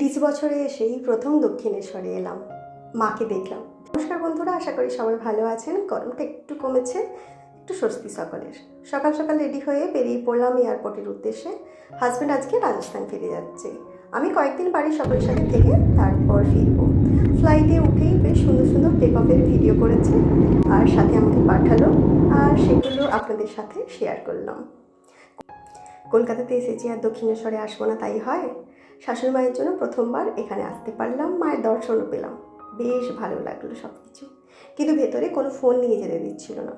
তিরিশ বছরে এসেই প্রথম দক্ষিণেশ্বরে এলাম। মাকে দেখলাম। নমস্কার বন্ধুরা, আশা করি সবাই ভালো আছেন। গরমটা একটু কমেছে, একটু স্বস্তি সকলের। সকাল সকাল রেডি হয়ে বেরিয়ে পড়লাম এয়ারপোর্টের উদ্দেশ্যে। হাজব্যান্ড আজকে রাজস্থান ফিরে যাচ্ছে। আমি কয়েকদিন বাড়ির সকলের সাথে থেকে তারপর ফিরবো। ফ্লাইটে উঠেই বেশ সুন্দর সুন্দর টেক অফের ভিডিও করেছে আর সাথে আমাকে পাঠালো আর সেগুলো আপনাদের সাথে শেয়ার করলাম। কলকাতাতে এসেছি আর দক্ষিণেশ্বরে আসব না তাই হয়। শাশুড়ি মায়ের জন্য প্রথমবার এখানে আসতে পারলাম, মায়ের দর্শনও পেলাম। বেশ ভালো লাগল সব কিছু কিন্তু ভেতরে কোনো ফোন নিয়ে যেতে দিচ্ছিল না।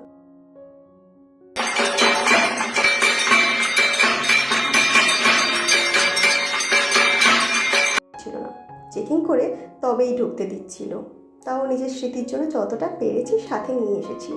চেকিং করে তবেই ঢুকতে দিচ্ছিল। তাও নিজের স্মৃতির জন্য যতটা পেরেছি সাথে নিয়ে এসেছি।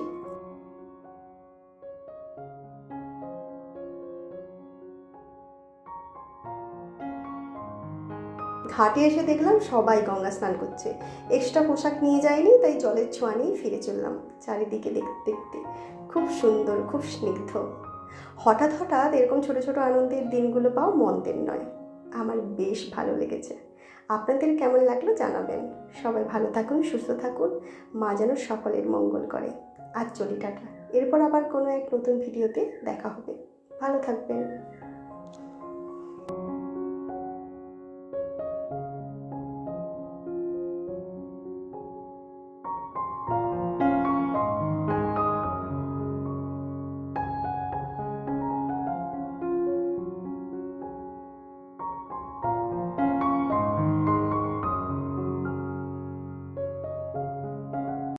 ঘাটে এসে দেখলাম সবাই গঙ্গা স্নান করছে। এক্সট্রা পোশাক নিয়ে যায়নি তাই জলের ছোঁয়া নিয়েই ফিরে চললাম চারিদিকে দেখতে দেখতে। খুব সুন্দর, খুব স্নিগ্ধ। হঠাৎ হঠাৎ এরকম ছোট ছোট আনন্দের দিনগুলো পাও মন্দের নয়। আমার বেশ ভালো লেগেছে। আপনাদের কেমন লাগল জানাবেন। সবাই ভালো থাকুন, সুস্থ থাকুন। মা যেন সকলের মঙ্গল করে। আর চলি টাটা। এরপর আবার কোনো এক নতুন ভিডিওতে দেখা হবে। ভালো থাকবেন।